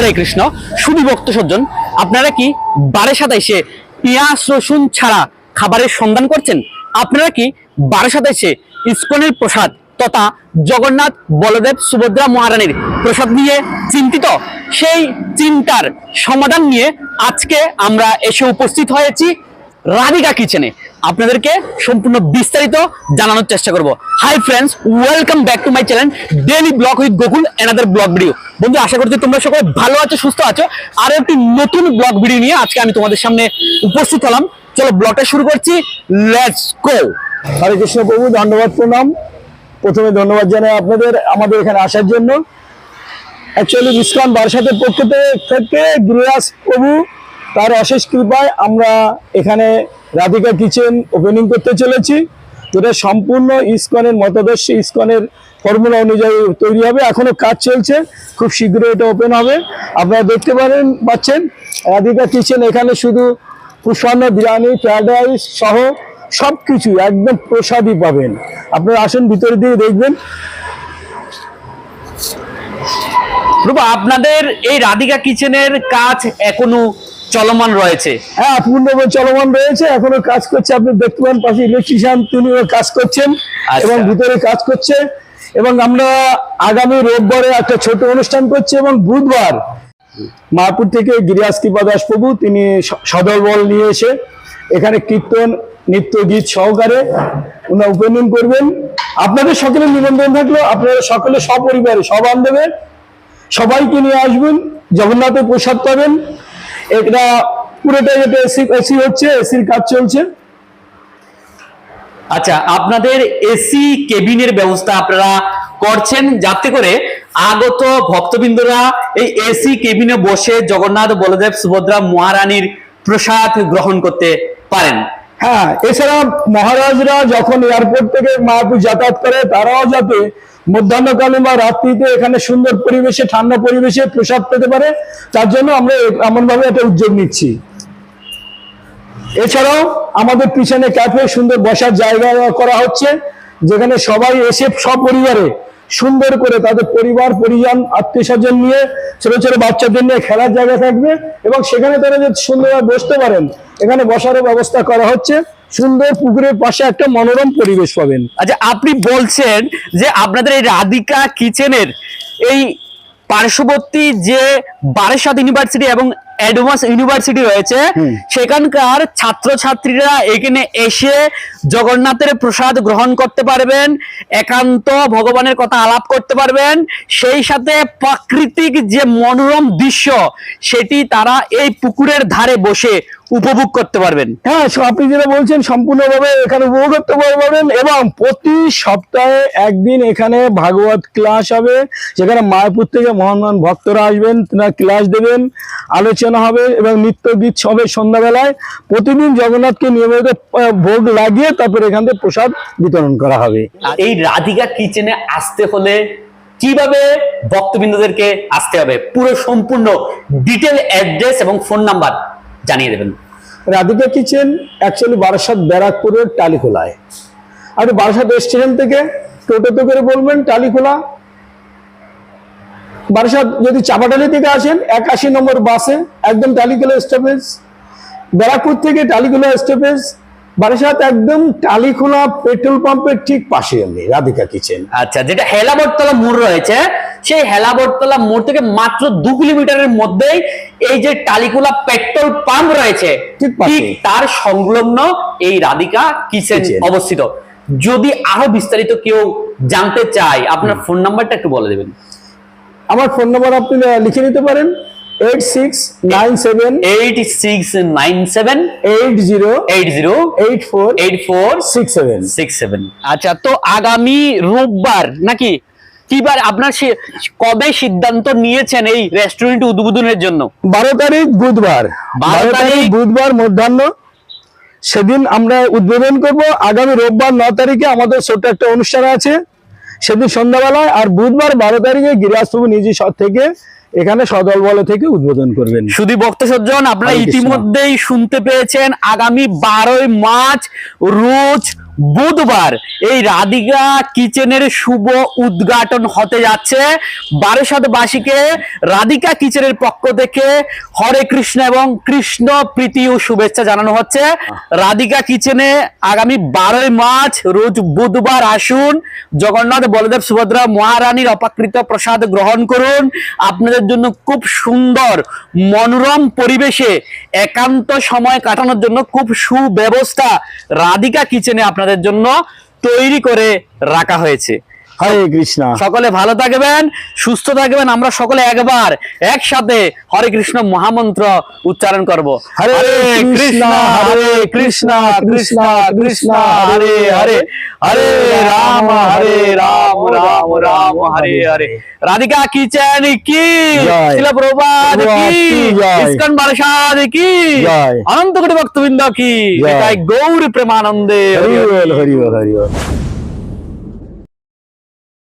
হরে কৃষ্ণ শুধু ভক্ত সজ্জন, আপনারা কি বারে সাতাইশে পেঁয়াজ, রসুন ছাড়া খাবারের সন্ধান করছেন? আপনারা কি বারে সাতাইশে ইস্কনের প্রসাদ তথা জগন্নাথ বলদেব সুভদ্রা মহারানীর প্রসাদ নিয়ে চিন্তিত? সেই চিন্তার সমাধান নিয়ে আজকে আমরা এসে উপস্থিত হয়েছি। রাধিকা কিচেনে আপনাদেরকে সম্পূর্ণ বিস্তারিত জানানোর চেষ্টা করব। Hi friends welcome back to my channel daily vlog with Gokul another vlog video বন্ধু, আশা করছি তোমরা সকলে ভালো আছো, সুস্থ আছো। আর একটি নতুন ব্লগ ভিডিও নিয়ে আজকে আমি তোমাদের সামনে উপস্থিত হলাম। চলো ব্লগটা শুরু করছি লেটস গো হরে কৃষ্ণ প্রভু, ধন্যবাদ, প্রণাম। প্রথমে ধন্যবাদ জানাই আপনাদের, আমাদের এখানে আসার জন্য। অ্যাকচুয়ালি ইস্কন বারসাতের পক্ষ থেকে- গিরিরাজ প্রভু তার অশেষ কৃপায় আমরা এখানে রাধিকা কিচেন ওপেনিং করতে চলেছি। যেটা সম্পূর্ণ ইস্কনের মতাদর্শ, ইস্কনের ফর্মুলা অনুযায়ী তৈরি হবে। এখনও কাজ চলছে, খুব শীঘ্রই এটা ওপেন হবে। আপনারা দেখতে পারেন, পাচ্ছেন, রাধিকা কিচেন এখানে শুধু পুষ্পান্ন বিরিয়ানি ফ্রাইড রাইস সহ সব কিছু একদম প্রসাদই পাবেন। আপনারা আসুন, ভিতরে দিয়ে দেখবেন। আপনাদের এই রাধিকা কিচেনের কাজ এখনও চলমান রয়েছে। হ্যাঁ পূর্ণভাবে চলমান রয়েছে। এখনও কাজ করছে আপনি দেখতে পান পাশে ইলেকট্রিশিয়ান তিনিও কাজ করছেন আচ্ছা। এবং ভিতরে কাজ করছে। এবং আমরা আগামী রোববারে একটা ছোট অনুষ্ঠান করছি এবং বুধবার মায়াপুর থেকে গিরিয়াস কৃপা দাস প্রভু তিনি সদল বল নিয়ে এসে এখানে কীর্তন নৃত্য গীত সহকারে ওনার ওপেনিং করবেন। আপনাদের সকলে নিবন্ধন থাকল। আপনারা সকলে সপরিবারে সবান্ধবে সবাইকে নিয়ে আসবেন। জগন্নাথের প্রসাদ পাবেন। এটা পুরোটাই এটা এসি এসি হচ্ছে এসির কাজ চলছে। আচ্ছা আপনাদের এসি কেবিনের ব্যবস্থা আপনারা করছেন যাতে করে আগত ভক্তবৃন্দরা এই এসি কেবিনে বসে জগন্নাথ, বলদেব, সুভদ্রা মহারানীর প্রসাদ গ্রহণ করতে পারেন। হ্যাঁ এছাড়া মহারাজরা যখন এয়ারপোর্ট থেকে মায়াপুর যাতায়াত করে, তারাও যাতে মধ্যাহ্নকালে বা রাত্রিতে এখানে সুন্দর পরিবেশে, ঠান্ডা পরিবেশে প্রসাদ পেতে পারে, তার জন্য আমরা এমন ভাবে একটা উদ্যোগ নিচ্ছি। এছাড়াও আমাদের পিছনে ক্যাফে সুন্দর বসার জায়গা করা হচ্ছে, যেখানে সবাই এসে সপরিবারে সুন্দর করে তাদের পরিবার পরিজন আত্মীয় স্বজন নিয়ে ছোট ছোট বাচ্চাদের নিয়ে খেলার জায়গা থাকবে এবং সেখানে তারা যদি সুন্দরভাবে বসতে পারেন এখানে বসারও ব্যবস্থা করা হচ্ছে সুন্দর পুকুরের পাশে একটা মনোরম পরিবেশ পাবেন আচ্ছা আপনি বলছেন যে আপনাদের এই রাধিকা কিচেনের এই পার্শ্ববর্তী যে বারাসাত ইউনিভার্সিটি এবং অ্যাডভান্স ইউনিভার্সিটি রয়েছে। সেখানকার ছাত্রছাত্রীরা এখানে এসে জগন্নাথের প্রসাদ গ্রহণ করতে পারবেন, একান্ত ভগবানের কথা আলাপ করতে পারবেন, সেই সাথে প্রাকৃতিক যে মনোরম দৃশ্য, সেটি তারা এই পুকুরের ধারে বসে উপভোগ করতে পারবেন। হ্যাঁ আপনি যেটা বলছেন সম্পূর্ণভাবে এখানে উপভোগ করতে পারবেন এবং প্রতি সপ্তাহে একদিন এখানে ভাগবত ক্লাস হবে, যেখানে মায়াপুর থেকে মহান ভক্তরা আসবেন, তারা ক্লাস দেবেন, আলোচনা হবে এবং নৃত্য গীত হবে সন্ধ্যাবেলায়। প্রতিদিন জগন্নাথকে নিয়মিত ভোগ লাগিয়ে তারপর এখান থেকে প্রসাদ বিতরণ করা হবে। এই রাধিকা কিচেনে আসতে হলে কীভাবে ভক্তবৃন্দদেরকে আসতে হবে? পুরো সম্পূর্ণ ডিটেল অ্যাড্রেস এবং ফোন নাম্বার জানিয়ে দেবেন। রাধিকা কিচেন অ্যাকচুয়ালি বারাসাত ব্যারাকপুরের টালিখোলায়। আপনি বারাসাত স্টেশন থেকে টোটোতে করে বলবেন টালিখোলা। বারাসাত যদি চাপাটালি থেকে আসেন একাশি নম্বর বাসে একদম টালিখোলা স্টপেজ। ব্যারাকপুর থেকে টালিখোলা স্টপেজ বারাসাত একদম টালিখোলা পেট্রোল পাম্পের ঠিক পাশে আমি রাধিকা কিচেন আচ্ছা যেটা হেলাবরতলা মোড় রয়েছে সেই হেলাবরতলা মোড় থেকে মাত্র দু কিলোমিটারের মধ্যেই এই যে টালিকুলা পেট্রোল পাম্প রয়েছে ঠিক ঠিক তার সংলগ্ন এই রাধিকা কিচেন অবস্থিত। যদি আরও বিস্তারিত কেউ জানতে চায় আপনার ফোন নাম্বারটা একটু বলে দেবেন। আমার ফোন নাম্বার আপনি লিখে নিতে পারেন। Eight six nine seven eight six nine seven eight zero eight zero eight four eight four six seven six seven আচ্ছা তো আগামী রোববার নাকি? কিবার আপনার কবে সিদ্ধান্ত নিয়েছেন এই রেস্টুরেন্ট উদ্বোধনের জন্য? বারো তারিখ বুধবার। বারো তারিখ বুধবার মধ্যাহ্ন। সেদিন আমরা উদ্বোধন করব। আগামী রোববার ন তারিখে আমাদের ছোট্ট একটা অনুষ্ঠান আছে। সেদিন সন্ধ্যাবেলায়। আর বুধবার বারো তারিখে গিরিরাজপ্রভু নিজে থেকে এখানে সদল বলে থেকে উদ্বোধন করবেন। শুধু ভক্ত সজ্জন আপনারা ইতিমধ্যেই শুনতে পেয়েছেন আগামী বারোই মার্চ রোজ বুধবার এই রাধিকা কিচেনের শুভ উদ্ঘাটন হতে যাচ্ছে। বারাসাত বাসীকে রাধিকা কিচেনের পক্ষ থেকে হরে কৃষ্ণ এবং কৃষ্ণ প্রীতি ও শুভেচ্ছা জানানো হচ্ছে। রাধিকা কিচেনে আগামী বারোই মার্চ রোজ বুধবার আসুন। জগন্নাথ বলদেব সুভদ্রা মহারানীর অপাকৃত প্রসাদ গ্রহণ করুন। আপনাদের জন্য খুব সুন্দর মনোরম পরিবেশে একান্ত সময় কাটানোর জন্য খুব সুব্যবস্থা রাধিকা কিচেনে আপনাদের জন্য তৈরি করে রাখা হয়েছে। হরে কৃষ্ণ সকলে ভালো থাকবেন সুস্থ থাকবেন আমরা সকলে একবার একসাথে হরে কৃষ্ণ মহামন্ত্র উচ্চারণ করব হরে কৃষ্ণ, হরে কৃষ্ণ কৃষ্ণ কৃষ্ণ হরে হরে হরে রাম হরে রাম রাম রাম হরে হরে রাধিকা কিচেন কি জয়। শিল প্রভাত প্রভাত কি। ইস্কন বারসাদ কি। অনন্ত কোটি ভক্তবৃন্দ কি। এটাই গৌর প্রেমানন্দে হরি হরি হরি।